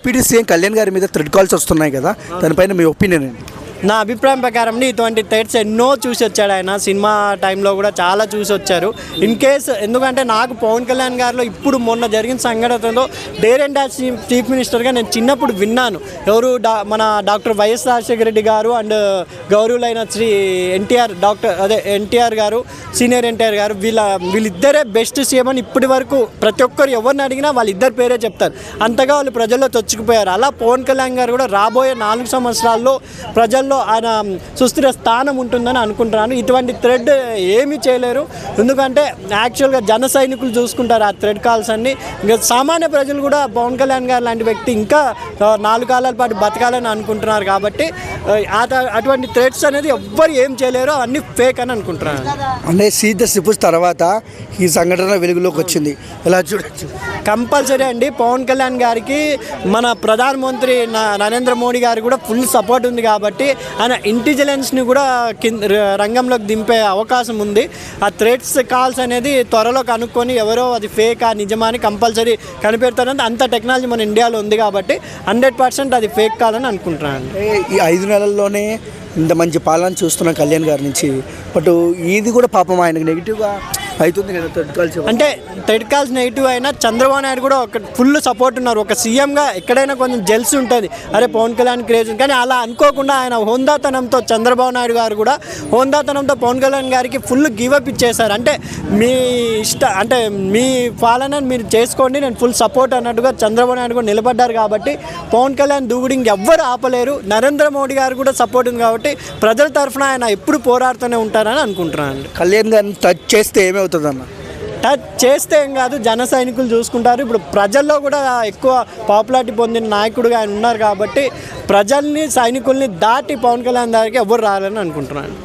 Deputy CM Kalyan గారి మీద thread calls వస్తున్నాయి కదా దానిపైన మీ ఒపీనియన్ ఏంటి? నా అభిప్రాయం ప్రకారం ఇటువంటి థ్రెడ్స్ ఎన్నో చూసి వచ్చాడు ఆయన. సినిమా టైంలో కూడా చాలా చూసి వచ్చారు. ఇన్ కేస్ ఎందుకంటే నాకు పవన్ కళ్యాణ్ గారిలో ఇప్పుడు మొన్న జరిగిన సంఘటనలో డేర్ అండ్ డాష్ చీఫ్ మినిస్టర్గా నేను చిన్నప్పుడు విన్నాను. ఎవరు డా మన డాక్టర్ వైఎస్ రాజశేఖర రెడ్డి గారు అండ్ గౌరవులైన శ్రీ ఎన్టీఆర్ డాక్టర్ అదే ఎన్టీఆర్ గారు సీనియర్ ఎన్టీఆర్ గారు వీళ్ళ వీళ్ళిద్దరే బెస్ట్ సీఎం అని ఇప్పటి వరకు ప్రతి ఒక్కరు ఎవరిని అడిగినా వాళ్ళిద్దరు పేరే చెప్తారు. అంతగా వాళ్ళు ప్రజల్లో చొచ్చుకుపోయారు. అలా పవన్ కళ్యాణ్ గారు కూడా రాబోయే నాలుగు సంవత్సరాల్లో ప్రజల్లో ఆయన సుస్థిర స్థానం ఉంటుందని అనుకుంటున్నాను. ఇటువంటి థ్రెడ్ ఏమీ చేయలేరు. ఎందుకంటే యాక్చువల్గా జన సైనికులు చూసుకుంటారు ఆ థ్రెడ్ కాల్స్ అన్ని. ఇంకా సామాన్య ప్రజలు కూడా పవన్ కళ్యాణ్ గారు లాంటి వ్యక్తి ఇంకా నాలుగు కాలాల పాటు బతకాలని అనుకుంటున్నారు కాబట్టి అటువంటి థ్రెడ్స్ అనేది ఎవ్వరు ఏం చేయలేరు. అన్ని ఫేక్ అని అనుకుంటున్నాను అంటే సీత సిపుస్ తర్వాత ఈ సంఘటన వెలుగులోకి వచ్చింది. ఎలా చూడొచ్చు కంపల్సరీ అండి. పవన్ కళ్యాణ్ గారికి మన ప్రధానమంత్రి నరేంద్ర మోడీ గారికి కూడా ఫుల్ సపోర్ట్ ఉంది కాబట్టి ఆయన ఇంటెలిజెన్స్ని కూడా కింద ర- రంగంలోకి దింపే అవకాశం ఉంది. ఆ థ్రెడ్స్ కాల్స్ అనేది త్వరలో కనుక్కొని ఎవరో అది ఫేక్ ఆ నిజమా అని కంపల్సరీ కనిపెడతారంటే అంత టెక్నాలజీ మన ఇండియాలో ఉంది కాబట్టి హండ్రెడ్ పర్సెంట్ అది ఫేక్ కాలని అనుకుంటున్నాను. ఈ ఐదు నెలల్లోనే ఇంత మంచి పాలన చూస్తున్నాం కళ్యాణ్ గారి నుంచి. బట్ ఇది కూడా పాపం ఆయనకు నెగిటివ్గా అవుతుంది కదా థ్రెడ్ కాల్స్ అంటే థ్రెడ్ కాల్స్ నెగిటివ్ అయినా చంద్రబాబు నాయుడు కూడా ఒక ఫుల్ సపోర్ట్ ఉన్నారు. ఒక సీఎంగా ఎక్కడైనా కొంచెం జెల్స్ ఉంటుంది. అరే పవన్ కళ్యాణ్ క్రేజ్ ఉంది. కానీ అలా అనుకోకుండా ఆయన హోందాతనంతో చంద్రబాబు నాయుడు గారు కూడా హోందాతనంతో పవన్ కళ్యాణ్ గారికి ఫుల్ గివప్ ఇచ్చేశారు. అంటే మీ ఇష్ట అంటే మీ పాలన మీరు చేసుకోండి. నేను ఫుల్ సపోర్ట్ అన్నట్టుగా చంద్రబాబు నాయుడు కూడా నిలబడ్డారు కాబట్టి పవన్ కళ్యాణ్ దూకుడు ఇంకెవ్వరు ఆపలేరు. నరేంద్ర మోడీ గారు కూడా సపోర్ట్ ఉంది కాబట్టి ప్రజల తరఫున ఆయన ఎప్పుడు పోరాడుతూనే ఉంటారని అనుకుంటున్నాను కళ్యాణ్ గారిని టచ్ చేస్తే ఏమవుతుంది? అన్న టచ్ చేస్తే ఏం కాదు జన సైనికులు చూసుకుంటారు. ఇప్పుడు ప్రజల్లో కూడా ఎక్కువ పాపులారిటీ పొందిన నాయకుడుగా ఆయన ఉన్నారు కాబట్టి ప్రజల్ని సైనికుల్ని దాటి పవన్ కళ్యాణ్ దగ్గరికి ఎవరు రాలని అనుకుంటున్నాను.